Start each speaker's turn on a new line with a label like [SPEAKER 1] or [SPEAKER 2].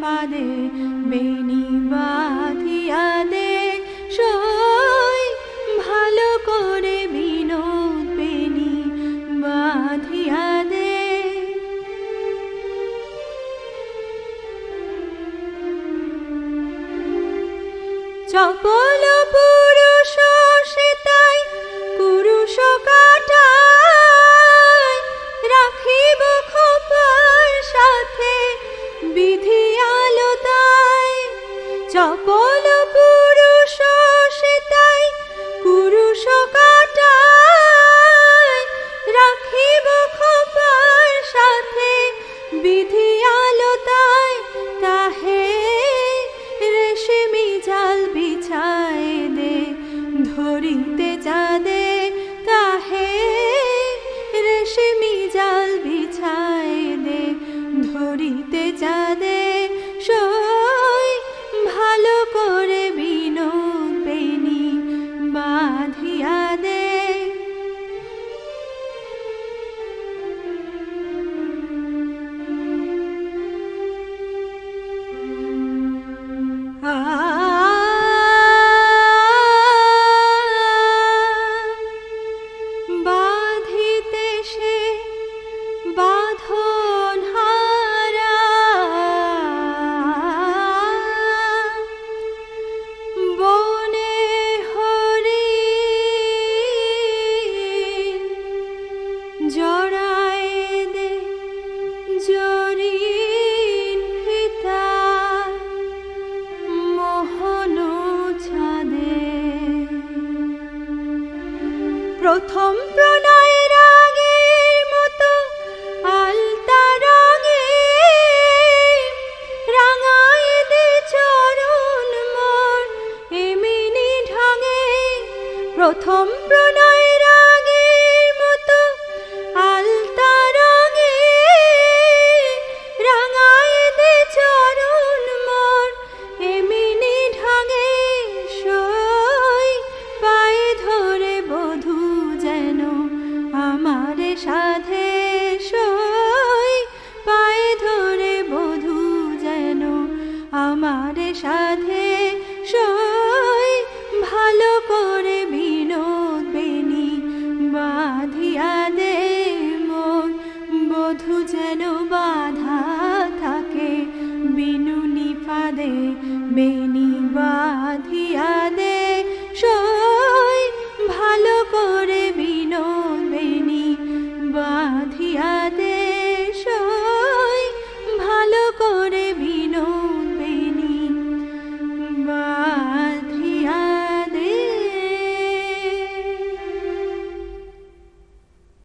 [SPEAKER 1] ফাঁদে বেনি দে, সই ভালো করে বিনোদ বেনি বাধিয়া দে। চপল পুরুষ রাখিব খোপার সাথে বিধি চপল প্রথম প্রণয়ের আগের মতো আলতা রঙে রাঙায় দে চরণ মন এমনি ঢঙে প্রথম যেন বাধা থাকে বিনুনি ফাঁদে বেনি বাঁধিয়া দে, সই ভালো করে বিনো, বেনি বাঁধিয়া দে।